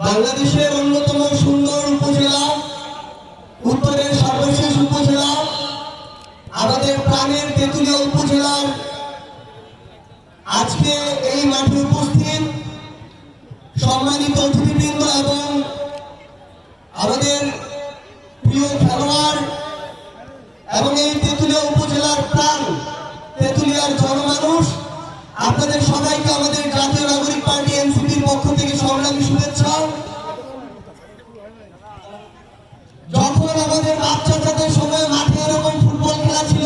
বাংলাদেশের অন্যতম সুন্দর উপজেলা, উত্তরের সর্বশেষ উপজেলা, আমাদের প্রাণের তেঁতুলিয়া উপজেলার আজকে এই মাঠে উপস্থিত সম্মানিত অতিথিবৃন্দ এবং আমাদের প্রিয় খেলোয়াড় এবং এই তেঁতুলিয়া উপজেলার প্রাণ, তেঁতুলিয়ার জনমানুষ, আপনাদের সবাইকে আমাদের শুভেচ্ছা। যখন আমাদের বাচ্চাদের সময় মাঠে এরকম ফুটবল খেলা ছিল,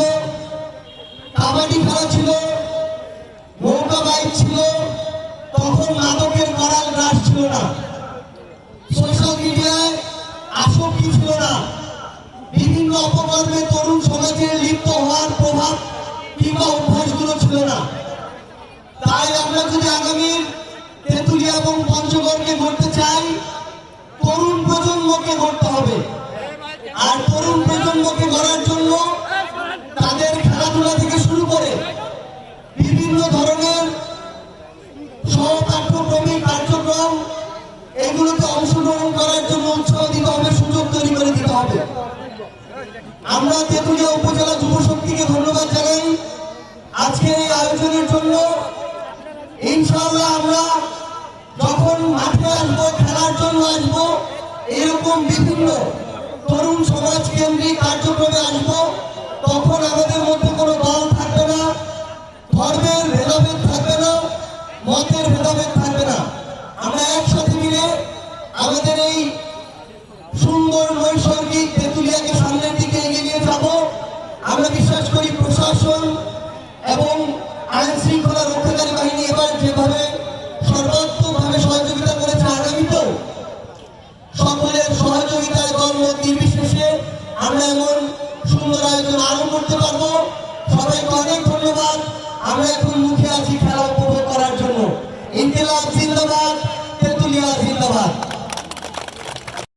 কাবাডি খেলা ছিল নৌকা বাইক ছিল, তখন মাদকের গ্রাস ছিল না। সোশ্যাল মিডিয়ায় আসক্তি ছিল না। বিভিন্ন অপকর্মে তরুণ সমাজের লিপ্ত হওয়ার প্রভাব কিংবা অভ্যাসগুলো ছিল না। তাই আমরা যদি এবং পঞ্চগড়কে গড়তে চাই? তরুণ প্রজন্মকে গড়তে হবে। আর তরুণ প্রজন্মকে গড়ার জন্য তাদের খেলাধুলা থেকে শুরু করে বিভিন্ন ধরনের সহপাঠ্যক্রমিক কার্যক্রম এগুলোতে অংশগ্রহণ করার জন্য উৎসাহ দিতে হবে, সুযোগ তৈরি করে দিতে হবে। আমরা তেঁতুলিয়া উপজেলা যুব শক্তিকে ধন্যবাদ জানাই। সমাজ কেন্দ্রিক কার্যক্রমে আসব। তখন আমাদের মধ্যে কোনো দল থাকবে না, ধর্মের ভেদাভেদ থাকবে না, মতের ভেদাভেদ থাকবে না। আমরা একসাথে মিলে আমাদের এই সুন্দর নৈসর্গিক তেঁতুলিয়াকে সামনের দিকে এগিয়ে নিয়ে যাব। আমরা বিশ্বাস করি প্রশাসন এবং আইন শৃঙ্খলা রক্ষাকারী বাহিনী এবার যেভাবে সর্বাত্মকভাবে সহযোগিতা করেছে, আগামীতেও সকলের সহযোগিতায় দলমত নির্বিশেষে আমরা এমন সুন্দর আয়োজন আরও করতে পারব। সবাইকে অনেক ধন্যবাদ। আমরা এখন মুখে আছি খেলা উপভোগ করার জন্য। ইন্দিরা জিন্দাবাদ, তেতুলিয়া জিন্দাবাদ।